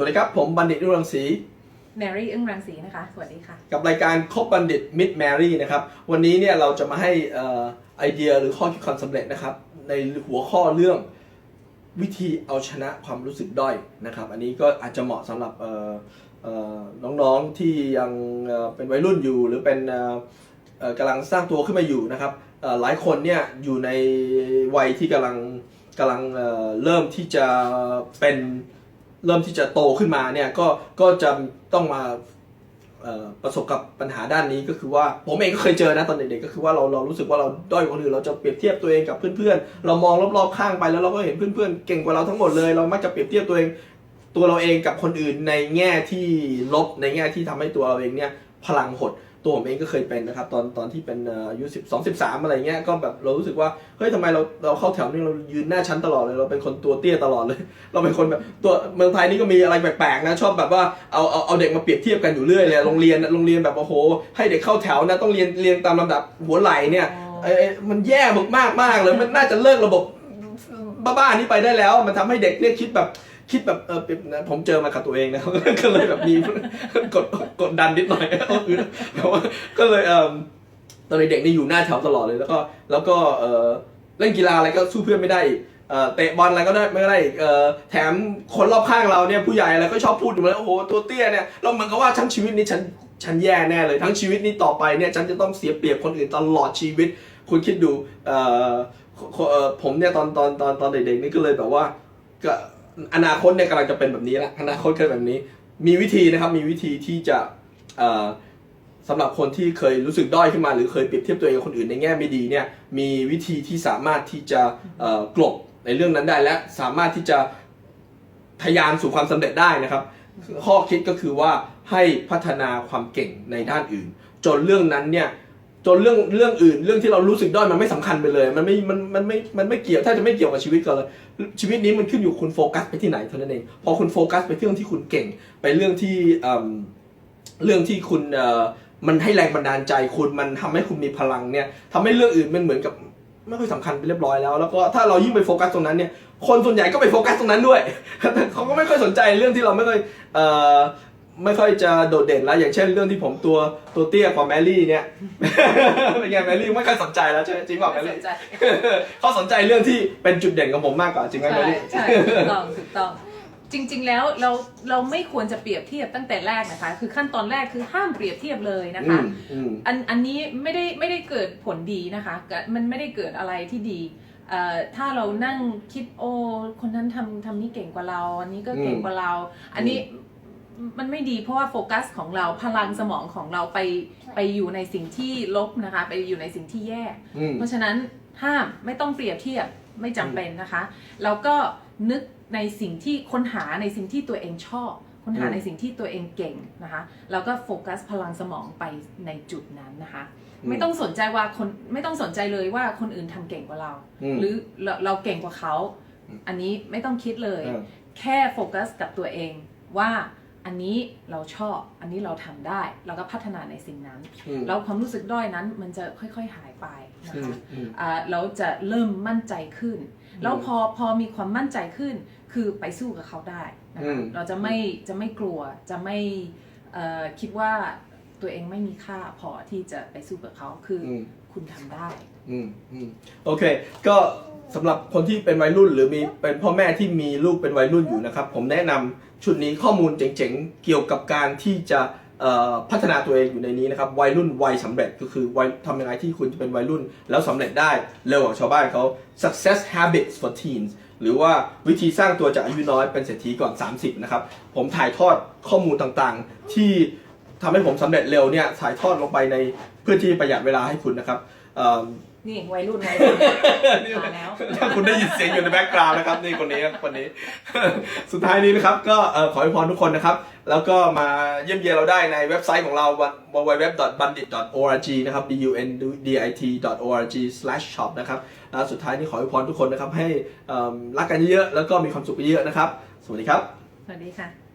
วัสดีครับ ผมบัณฑิตรุ่งรังสีแมรี่อึ้งรังสีนะคะ สวัสดีค่ะ กับรายการคบบัณฑิตมิดแมรี่นะครับ วันนี้เนี่ยเราจะมาให้เอ่อไอเดียหรือข้อคิดความสำเร็จนะครับ ในหัวข้อเรื่องวิธีเอาชนะความรู้สึกด้อยนะครับ อันนี้ก็อาจจะเหมาะสำหรับเอ่อเอ่อน้องๆที่ยังเอ่อเป็นวัยรุ่นอยู่ หรือเป็นเอ่อเอ่อกำลังสร้างตัวขึ้นมาอยู่นะครับเอ่อหลายคนเนี่ยอยู่ในวัยที่กำลังกำลังเอ่อเริ่มที่จะเป็น เริ่มที่จะโตขึ้นมาเนี่ยก็ก็จะต้องมาประสบกับปัญหาด้านนี้ก็คือว่าผมเองก็เคยเจอนะตอนเด็กๆก็คือว่าเราเรารู้สึกว่าเราด้อยกว่าคนอื่นเราจะเปรียบเทียบตัวเองกับเพื่อนๆเรามองรอบๆข้างไปแล้วเราก็เห็นเพื่อนๆเก่งกว่าเราทั้งหมดเลยเรามักจะเปรียบเทียบตัวเองตัวเราเองกับคนอื่นในแง่ที่ลบในแง่ที่ทำให้ตัวเราเองเนี่ยพลังหด ตัวผมเองก็เคยเป็นนะครับ ตอนตอนที่เป็นเอ่ออายุสิบสองสิบสามอะไรเงี้ยก็แบบเรารู้สึกว่าเฮ้ยทำไมเราเราเข้าแถวนี่เรายืนหน้าชั้นตลอดเลย เราเป็นคนตัวเตี้ยตลอดเลย เราเป็นคนแบบตัวเมืองไทยนี่ก็มีอะไรแปลกๆนะชอบแบบว่าเอาเอาเอาเด็กมาเปรียบเทียบกันอยู่เรื่อยเลยโรงเรียนโรงเรียนแบบโอ้โห ให้เด็กเข้าแถวนะต้องเรียนเรียนตามลำดับหัวไหล่เนี่ยอ๋อเอ้ยเอ้ยมันแย่มากๆมากเลยมันน่าจะเลิกระบบบ้าๆนี้ไปได้แล้ว มันทำให้เด็กเนี่ยคิดแบบ คิดแบบเออนะผมเจอมากับตัวเองนะ ก็เลยแบบมีกดกดดันนิดหน่อยแต่ว่าก็เลยเออตอนเด็กๆนี่อยู่หน้าแถวตลอดเลยแล้วก็แล้วก็เออเล่นกีฬาอะไรก็สู้เพื่อนไม่ได้เตะบอลอะไรก็ได้ไม่ได้แถมคนรอบข้างเราเนี่ยผู้ใหญ่อะไรก็ชอบพูดอยู่เลยโอ้โหตัวเตี้ยเนี่ยเราเหมือนกับว่าทั้งชีวิตนี้ฉันฉันแย่แน่เลย ทั้งชีวิตนี้ต่อไปเนี่ยฉันจะต้องเสียเปรียบคนอื่นตลอดชีวิต คุณคิดดูผมเนี่ยตอนตอนตอนตอนเด็กๆนี่ก็เลยแบบว่าก็ อนาคตเนี่ยกำลังจะเป็นแบบนี้ละอนาคตเก็แบบนี้ มีวิธีนะครับมีวิธีที่จะสำหรับคนที่เคยรู้สึกด้อยขึ้นมา หรือเคยเปรียบเทียบตัวเองกับคนอื่นในแง่ไม่ดีเนี่ยมีวิธีที่สามารถที่จะกลบในเรื่องนั้นได้และสามารถที่จะทะยานสู่ความสำเร็จได้นะครับ ข้อคิดก็คือว่าให้พัฒนาความเก่งในด้านอื่น จนเรื่องนั้นเนี่ย จนเรื่องเรื่องอื่นเรื่องที่เรารู้สึกด้อยมันไม่สำคัญไปเลย มันไม่มันมันไม่มันไม่เกี่ยวถ้าจะไม่เกี่ยวกับชีวิตกันเลย ชีวิตนี้มันขึ้นอยู่คุณโฟกัสไปที่ไหนเท่านั้นเองพอคุณโฟกัสไปที่เรื่องที่คุณเก่ง ไปเรื่องที่เอิ่มเรื่องที่คุณอ่อมันให้แรงบันดาลใจคุณมันทำให้คุณมีพลังเนี่ยทำให้เรื่องอื่นมันเหมือนกับไม่ค่อยสำคัญไปเรียบร้อยแล้ว แล้วก็ถ้าเรายิ่งไปโฟกัสตรงนั้นเนี่ยคนส่วนใหญ่ก็ไปโฟกัสตรงนั้นด้วยเขาก็ไม่ค่อยสนใจเรื่องที่เราไม่ค่อยเอ่อ ไม่ค่อยจะโดดเด่นแล้ว อย่างเช่นเรื่องที่ผมตัวตัวเตี้ยกว่าแมรี่เนี่ย เป็นไงแมรี่ไม่ค่อยสนใจแล้วใช่ไหมจริงเปล่าแมไม่สรี่นใจ เขาสนใจเรื่องที่เป็นจุดเด่นของผมมากกว่าจริงไหมใช่แมรี่ ใช่ถูกต้องถูกต้อง จริง ๆ แล้วเราเราไม่ควรจะเปรียบเทียบตั้งแต่แรกนะคะ คือขั้นตอนแรกคือห้ามเปรียบเทียบเลยนะอืคะมอืม อันอันนี้ไม่ได้ไม่ได้เกิดผลดีนะคะเกิดมันไม่ได้เกิดอะไรที่ดีเอ่อถ้าเรานั่งคิดโอ้คนนั้นทำทำนี่เก่งกว่าเรา อันนี้ก็เก่งกว่าเรา อันนี้ มันไม่ดีเพราะว่าโฟกัสของเราพลังสมองของเราไปไปอยู่ในสิ่งที่ลบนะคะ ไปอยู่ในสิ่งที่แย่ อืม เพราะฉะนั้นห้ามไม่ต้องเปรียบเทียบไม่จำเป็นนะคะแล้วก็นึกในสิ่งที่ค้นหาในสิ่งที่ตัวเองชอบค้นหาอืม ในสิ่งที่ตัวเองเก่งนะคะแล้วก็โฟกัสพลังสมองไปในจุดนั้นนะคะ ไม่ต้องสนใจว่าคนไม่ต้องสนใจเลยว่าคนอื่นทำเก่งกว่าเราอืมหรือเราเราเก่งกว่าเขา อืม อันนี้ไม่ต้องคิดเลย เออ แค่โฟกัสกับตัวเองว่า อันนี้เราชอบ อันนี้เราทำได้ เราก็พัฒนาในสิ่งนั้นอืมแล้วความรู้สึกด้อยนั้นมันจะค่อยๆหายไปนะอืมคะอืมอ่าเราจะเริ่มมั่นใจขึ้น แล้วพอพอมีความมั่นใจขึ้น คือไปสู้กับเขาได้นะอืคะมเราจะไม่จะไม่กลัวจะไม่เอ่อคิดว่าตัวเองไม่มีค่าพอที่จะไปสู้กับเขาคือออืมคุณทำได้ อืมอืมโอเค ก็ สำหรับคนที่เป็นวัยรุ่นหรือมีเป็นพ่อแม่ที่มีลูกเป็นวัยรุ่นอยู่นะครับ ผมแนะนำชุดนี้ข้อมูลเจ๋งๆ เกี่ยวกับการที่จะพัฒนาตัวเองอยู่ในนี้นะครับวัยรุ่นวัยสำเร็จก็คือวัยทำยังไงที่คุณจะเป็นวัยรุ่น แล้วสำเร็จได้เร็วกว่าชาวบ้านเขา success habits for teens หรือว่าวิธีสร้างตัวจากอายุน้อยเป็นเศรษฐีก่อน 30 นะครับ ผมถ่ายทอดข้อมูลต่างๆ ที่ทำให้ผมสำเร็จเร็วเนี่ยถ่ายทอดลงไปในเพื่อที่ประหยัดเวลาให้คุณนะครับ นี่วัยรุ่นวัยรุ่นมาแล้ว ถ้าคุณได้ยินเสียงอยู่ในแบ็กกราวน์นะครับนี่คนนี้ครับคนนี้ สุดท้ายนี้นะครับก็เอ่อขอให้พรทุกคนนะครับ แล้วก็มาเยี่ยมเยียนเราได้ในเว็บไซต์ของเรา www.bandit.org นะครับ b u n d i t org shop นะครับแล้วสุดท้ายนี้ขอให้พรทุกคนนะครับให้เอิ่มรักกันเยอะๆแล้วก็มีความสุขเยอะๆนะครับ สวัสดีครับ สวัสดีค่ะ